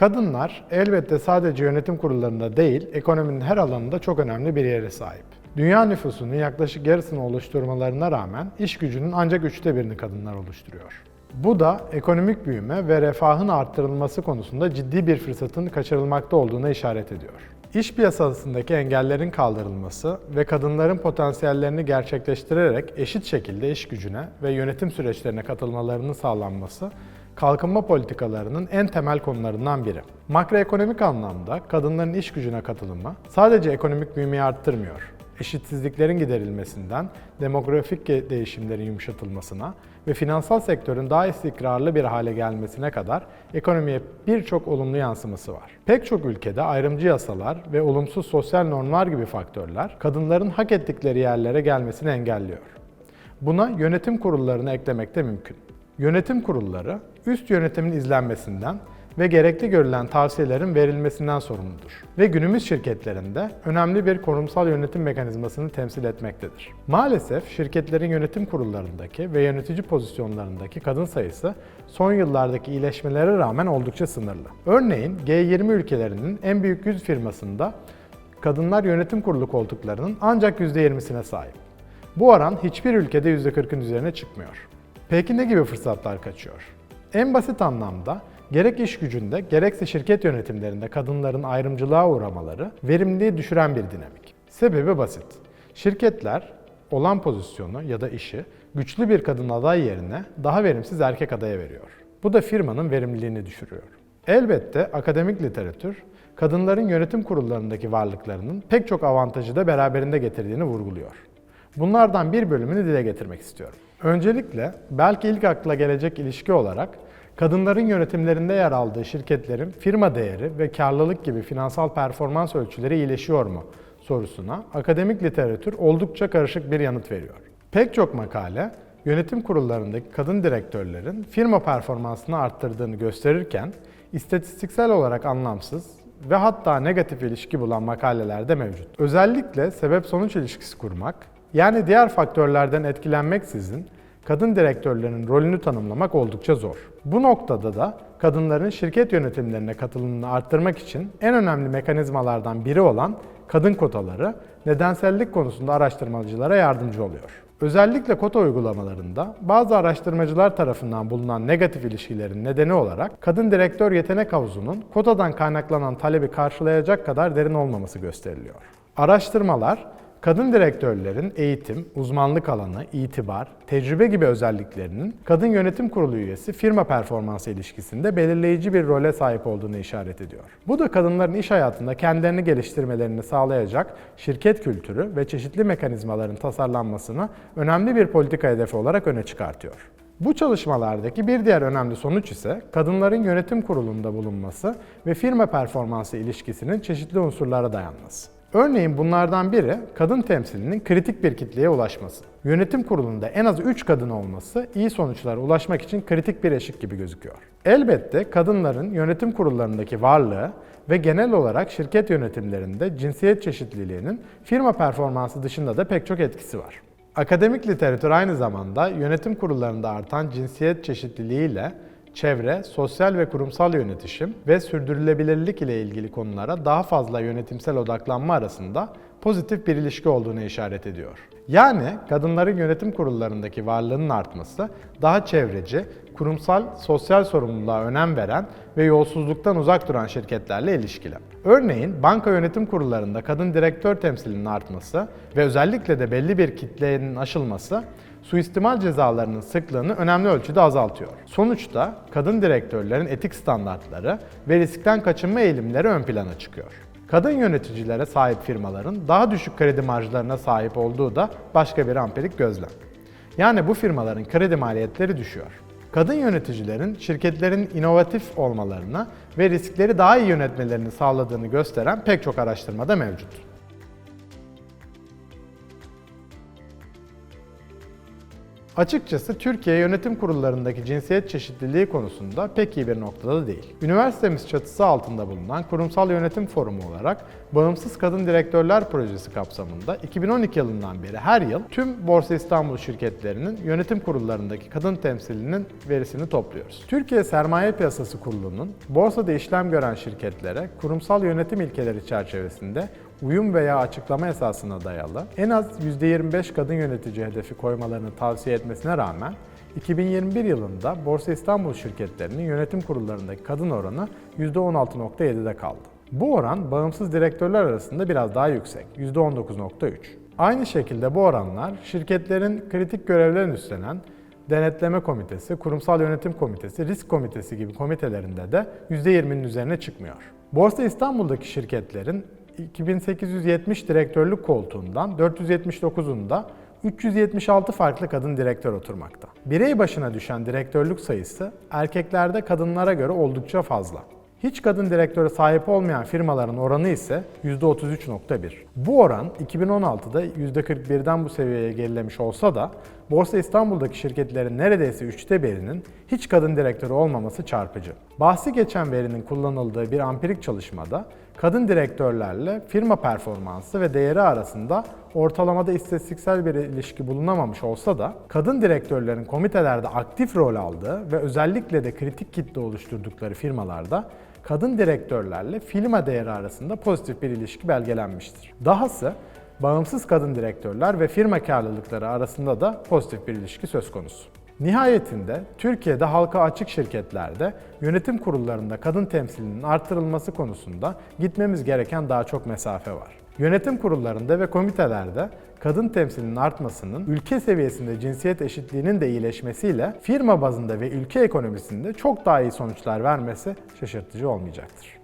Kadınlar elbette sadece yönetim kurullarında değil, ekonominin her alanında çok önemli bir yere sahip. Dünya nüfusunun yaklaşık yarısını oluşturmalarına rağmen iş gücünün ancak üçte birini kadınlar oluşturuyor. Bu da ekonomik büyüme ve refahın arttırılması konusunda ciddi bir fırsatın kaçırılmakta olduğuna işaret ediyor. İş piyasasındaki engellerin kaldırılması ve kadınların potansiyellerini gerçekleştirerek eşit şekilde iş gücüne ve yönetim süreçlerine katılmalarının sağlanması kalkınma politikalarının en temel konularından biri. Makroekonomik anlamda kadınların iş gücüne katılımı sadece ekonomik büyümeyi arttırmıyor. Eşitsizliklerin giderilmesinden demografik değişimlerin yumuşatılmasına ve finansal sektörün daha istikrarlı bir hale gelmesine kadar ekonomiye birçok olumlu yansıması var. Pek çok ülkede ayrımcı yasalar ve olumsuz sosyal normlar gibi faktörler kadınların hak ettikleri yerlere gelmesini engelliyor. Buna yönetim kurullarını eklemek de mümkün. Yönetim kurulları üst yönetimin izlenmesinden ve gerekli görülen tavsiyelerin verilmesinden sorumludur. Ve günümüz şirketlerinde önemli bir kurumsal yönetim mekanizmasını temsil etmektedir. Maalesef şirketlerin yönetim kurullarındaki ve yönetici pozisyonlarındaki kadın sayısı son yıllardaki iyileşmelere rağmen oldukça sınırlı. Örneğin G20 ülkelerinin en büyük 100 firmasında kadınlar yönetim kurulu koltuklarının ancak %20'sine sahip. Bu oran hiçbir ülkede %40'ın üzerine çıkmıyor. Peki ne gibi fırsatlar kaçıyor? En basit anlamda gerek iş gücünde gerekse şirket yönetimlerinde kadınların ayrımcılığa uğramaları verimliliği düşüren bir dinamik. Sebebi basit. Şirketler olan pozisyonu ya da işi güçlü bir kadın aday yerine daha verimsiz erkek adaya veriyor. Bu da firmanın verimliliğini düşürüyor. Elbette akademik literatür kadınların yönetim kurullarındaki varlıklarının pek çok avantajı da beraberinde getirdiğini vurguluyor. Bunlardan bir bölümünü dile getirmek istiyorum. Öncelikle belki ilk akla gelecek ilişki olarak kadınların yönetimlerinde yer aldığı şirketlerin firma değeri ve karlılık gibi finansal performans ölçüleri iyileşiyor mu sorusuna akademik literatür oldukça karışık bir yanıt veriyor. Pek çok makale yönetim kurullarındaki kadın direktörlerin firma performansını arttırdığını gösterirken istatistiksel olarak anlamsız ve hatta negatif ilişki bulan makaleler de mevcut. Özellikle sebep-sonuç ilişkisi kurmak, yani diğer faktörlerden etkilenmeksizin kadın direktörlerin rolünü tanımlamak oldukça zor. Bu noktada da kadınların şirket yönetimlerine katılımını arttırmak için en önemli mekanizmalardan biri olan kadın kotaları nedensellik konusunda araştırmacılara yardımcı oluyor. Özellikle kota uygulamalarında bazı araştırmacılar tarafından bulunan negatif ilişkilerin nedeni olarak kadın direktör yetenek havuzunun kotadan kaynaklanan talebi karşılayacak kadar derin olmaması gösteriliyor. Araştırmalar kadın direktörlerin eğitim, uzmanlık alanı, itibar, tecrübe gibi özelliklerinin kadın yönetim kurulu üyesi firma performansı ilişkisinde belirleyici bir role sahip olduğunu işaret ediyor. Bu da kadınların iş hayatında kendilerini geliştirmelerini sağlayacak şirket kültürü ve çeşitli mekanizmaların tasarlanmasını önemli bir politika hedefi olarak öne çıkartıyor. Bu çalışmalardaki bir diğer önemli sonuç ise kadınların yönetim kurulunda bulunması ve firma performansı ilişkisinin çeşitli unsurlara dayanması. Örneğin bunlardan biri kadın temsilinin kritik bir kitleye ulaşması. Yönetim kurulunda en az 3 kadın olması iyi sonuçlara ulaşmak için kritik bir eşik gibi gözüküyor. Elbette kadınların yönetim kurullarındaki varlığı ve genel olarak şirket yönetimlerinde cinsiyet çeşitliliğinin firma performansı dışında da pek çok etkisi var. Akademik literatür aynı zamanda yönetim kurullarında artan cinsiyet çeşitliliğiyle çevre, sosyal ve kurumsal yönetişim ve sürdürülebilirlik ile ilgili konulara daha fazla yönetimsel odaklanma arasında pozitif bir ilişki olduğunu işaret ediyor. Yani kadınların yönetim kurullarındaki varlığının artması daha çevreci, kurumsal, sosyal sorumluluğa önem veren ve yolsuzluktan uzak duran şirketlerle ilişkili. Örneğin banka yönetim kurullarında kadın direktör temsilinin artması ve özellikle de belli bir kitlenin aşılması suistimal cezalarının sıklığını önemli ölçüde azaltıyor. Sonuçta kadın direktörlerin etik standartları ve riskten kaçınma eğilimleri ön plana çıkıyor. Kadın yöneticilere sahip firmaların daha düşük kredi marjlarına sahip olduğu da başka bir ampirik gözlem. Yani bu firmaların kredi maliyetleri düşüyor. Kadın yöneticilerin şirketlerin inovatif olmalarını ve riskleri daha iyi yönetmelerini sağladığını gösteren pek çok araştırmada mevcut. Açıkçası Türkiye yönetim kurullarındaki cinsiyet çeşitliliği konusunda pek iyi bir noktada değil. Üniversitemiz çatısı altında bulunan Kurumsal Yönetim Forumu olarak Bağımsız Kadın Direktörler Projesi kapsamında 2012 yılından beri her yıl tüm Borsa İstanbul şirketlerinin yönetim kurullarındaki kadın temsilinin verisini topluyoruz. Türkiye Sermaye Piyasası Kurulu'nun borsada işlem gören şirketlere kurumsal yönetim ilkeleri çerçevesinde uyum veya açıklama esasına dayalı en az %25 kadın yönetici hedefi koymalarını tavsiye etmesine rağmen 2021 yılında Borsa İstanbul şirketlerinin yönetim kurullarındaki kadın oranı %16.7'de kaldı. Bu oran bağımsız direktörler arasında biraz daha yüksek, %19.3. Aynı şekilde bu oranlar şirketlerin kritik görevlerini üstlenen Denetleme Komitesi, Kurumsal Yönetim Komitesi, Risk Komitesi gibi komitelerinde de %20'nin üzerine çıkmıyor. Borsa İstanbul'daki şirketlerin 2870 direktörlük koltuğundan 479'unda 376 farklı kadın direktör oturmakta. Birey başına düşen direktörlük sayısı erkeklerde kadınlara göre oldukça fazla. Hiç kadın direktöre sahip olmayan firmaların oranı ise %33.1. Bu oran 2016'da %41'den bu seviyeye gerilemiş olsa da Borsa İstanbul'daki şirketlerin neredeyse üçte birinin hiç kadın direktörü olmaması çarpıcı. Bahsi geçen verinin kullanıldığı bir ampirik çalışmada kadın direktörlerle firma performansı ve değeri arasında ortalamada istatistiksel bir ilişki bulunamamış olsa da kadın direktörlerin komitelerde aktif rol aldığı ve özellikle de kritik kitle oluşturdukları firmalarda kadın direktörlerle firma değeri arasında pozitif bir ilişki belgelenmiştir. Dahası bağımsız kadın direktörler ve firma karlılıkları arasında da pozitif bir ilişki söz konusu. Nihayetinde Türkiye'de halka açık şirketlerde yönetim kurullarında kadın temsilinin artırılması konusunda gitmemiz gereken daha çok mesafe var. Yönetim kurullarında ve komitelerde kadın temsilinin artmasının ülke seviyesinde cinsiyet eşitliğinin de iyileşmesiyle firma bazında ve ülke ekonomisinde çok daha iyi sonuçlar vermesi şaşırtıcı olmayacaktır.